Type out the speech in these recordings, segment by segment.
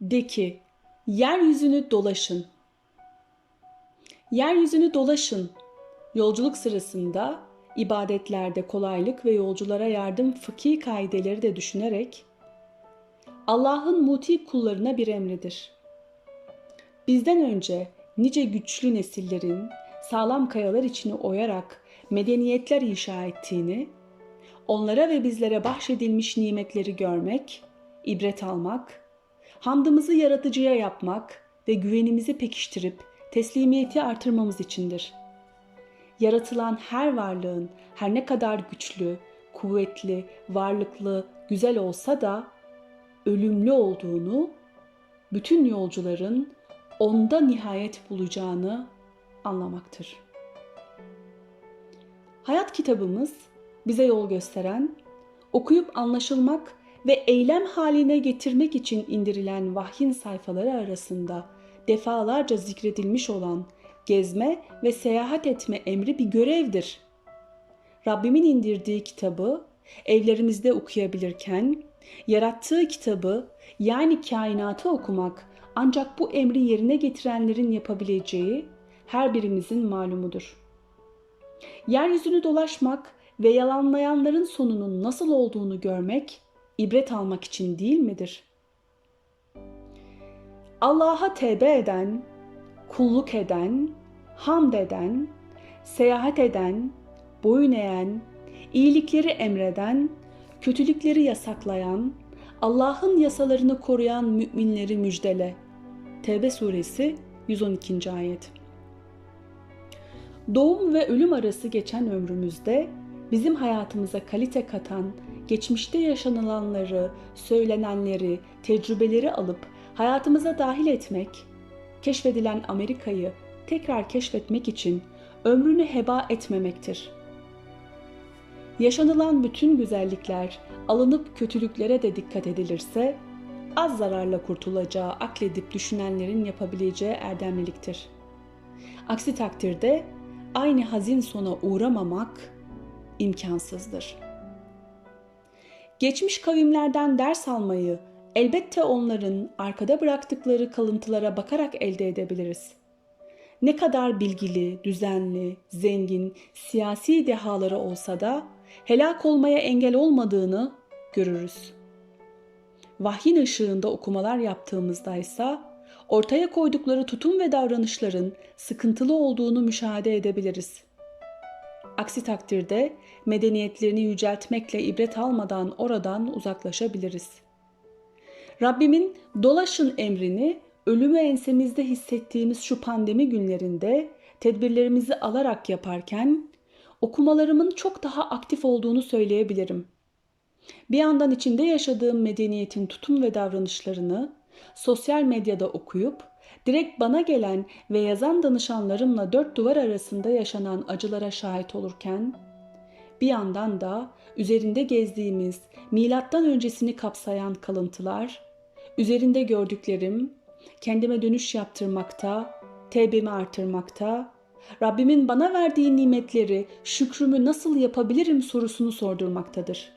De ki, yeryüzünü dolaşın. Yeryüzünü dolaşın. Yolculuk sırasında ibadetlerde kolaylık ve yolculara yardım fıkhi kaideleri de düşünerek Allah'ın muti kullarına bir emridir. Bizden önce nice güçlü nesillerin sağlam kayalar içini oyarak medeniyetler inşa ettiğini, onlara ve bizlere bahşedilmiş nimetleri görmek, ibret almak, hamdımızı yaratıcıya yapmak ve güvenimizi pekiştirip teslimiyeti artırmamız içindir. Yaratılan her varlığın her ne kadar güçlü, kuvvetli, varlıklı, güzel olsa da ölümlü olduğunu, bütün yolcuların onda nihayet bulacağını anlamaktır. Hayat kitabımız bize yol gösteren, okuyup anlaşılmak ve eylem haline getirmek için indirilen vahyin sayfaları arasında defalarca zikredilmiş olan gezme ve seyahat etme emri bir görevdir. Rabbimin indirdiği kitabı evlerimizde okuyabilirken, yarattığı kitabı yani kainatı okumak ancak bu emri yerine getirenlerin yapabileceği her birimizin malumudur. Yeryüzünü dolaşmak ve yalanlayanların sonunun nasıl olduğunu görmek ibret almak için değil midir? Allah'a tevbe eden, kulluk eden, hamd eden, seyahat eden, boyun eğen, iyilikleri emreden, kötülükleri yasaklayan, Allah'ın yasalarını koruyan müminleri müjdele. Tevbe suresi 112. ayet. Doğum ve ölüm arası geçen ömrümüzde bizim hayatımıza kalite katan, geçmişte yaşanılanları, söylenenleri, tecrübeleri alıp hayatımıza dahil etmek, keşfedilen Amerika'yı tekrar keşfetmek için ömrünü heba etmemektir. Yaşanılan bütün güzellikler alınıp kötülüklere de dikkat edilirse az zararla kurtulacağı akledip düşünenlerin yapabileceği erdemliliktir. Aksi takdirde aynı hazin sona uğramamak imkansızdır. Geçmiş kavimlerden ders almayı elbette onların arkada bıraktıkları kalıntılara bakarak elde edebiliriz. Ne kadar bilgili, düzenli, zengin, siyasi dehaları olsa da helak olmaya engel olmadığını görürüz. Vahyin ışığında okumalar yaptığımızda ise ortaya koydukları tutum ve davranışların sıkıntılı olduğunu müşahede edebiliriz. Aksi takdirde medeniyetlerini yüceltmekle ibret almadan oradan uzaklaşabiliriz. Rabbimin dolaşın emrini ölümü ensemizde hissettiğimiz şu pandemi günlerinde tedbirlerimizi alarak yaparken okumalarımın çok daha aktif olduğunu söyleyebilirim. Bir yandan içinde yaşadığım medeniyetin tutum ve davranışlarını sosyal medyada okuyup direkt bana gelen ve yazan danışanlarımla dört duvar arasında yaşanan acılara şahit olurken bir yandan da üzerinde gezdiğimiz milattan öncesini kapsayan kalıntılar, üzerinde gördüklerim kendime dönüş yaptırmakta, tevbemi artırmakta, Rabbimin bana verdiği nimetleri şükrümü nasıl yapabilirim sorusunu sordurmaktadır.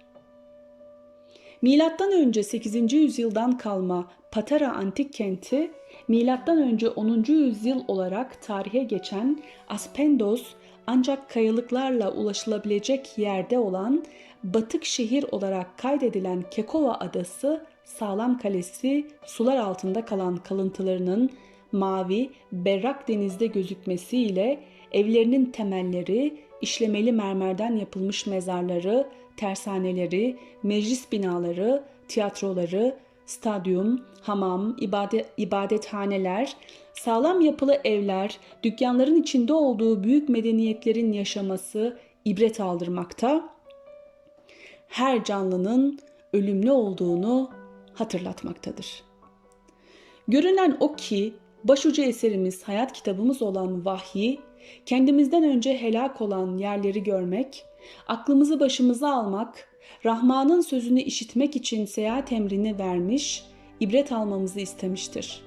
Milattan önce 8. yüzyıldan kalma Patara antik kenti, önce 10. yüzyıl olarak tarihe geçen Aspendos ancak kayalıklarla ulaşılabilecek yerde olan batık şehir olarak kaydedilen Kekova adası sağlam kalesi sular altında kalan kalıntılarının mavi, berrak denizde gözükmesiyle evlerinin temelleri, işlemeli mermerden yapılmış mezarları, tersaneleri, meclis binaları, tiyatroları, stadyum, hamam, ibadet, ibadethaneler, sağlam yapılı evler, dükkanların içinde olduğu büyük medeniyetlerin yaşaması ibret aldırmakta, her canlının ölümlü olduğunu hatırlatmaktadır. Görünen o ki başucu eserimiz hayat kitabımız olan vahyi, kendimizden önce helak olan yerleri görmek, aklımızı başımıza almak, Rahman'ın sözünü işitmek için seyahat emrini vermiş, ibret almamızı istemiştir.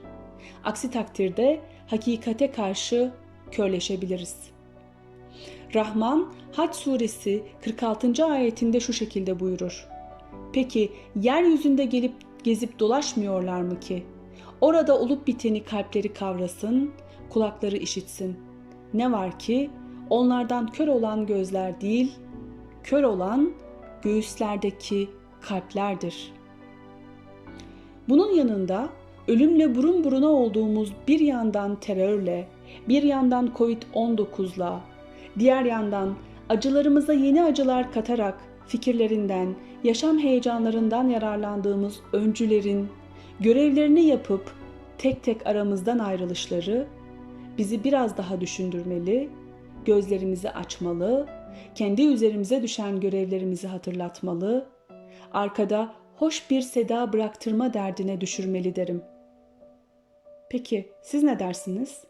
Aksi takdirde hakikate karşı körleşebiliriz. Rahman Hac suresi 46. ayetinde şu şekilde buyurur. Peki yeryüzünde gelip gezip dolaşmıyorlar mı ki? Orada olup biteni kalpleri kavrasın, kulakları işitsin. Ne var ki onlardan kör olan gözler değil, kör olan göğüslerdeki kalplerdir. Bunun yanında ölümle burun buruna olduğumuz bir yandan terörle, bir yandan Covid-19'la, diğer yandan acılarımıza yeni acılar katarak fikirlerinden, yaşam heyecanlarından yararlandığımız öncülerin görevlerini yapıp tek tek aramızdan ayrılışları bizi biraz daha düşündürmeli, gözlerimizi açmalı, kendi üzerimize düşen görevlerimizi hatırlatmalı, arkada hoş bir seda bıraktırma derdine düşürmeli derim. Peki siz ne dersiniz?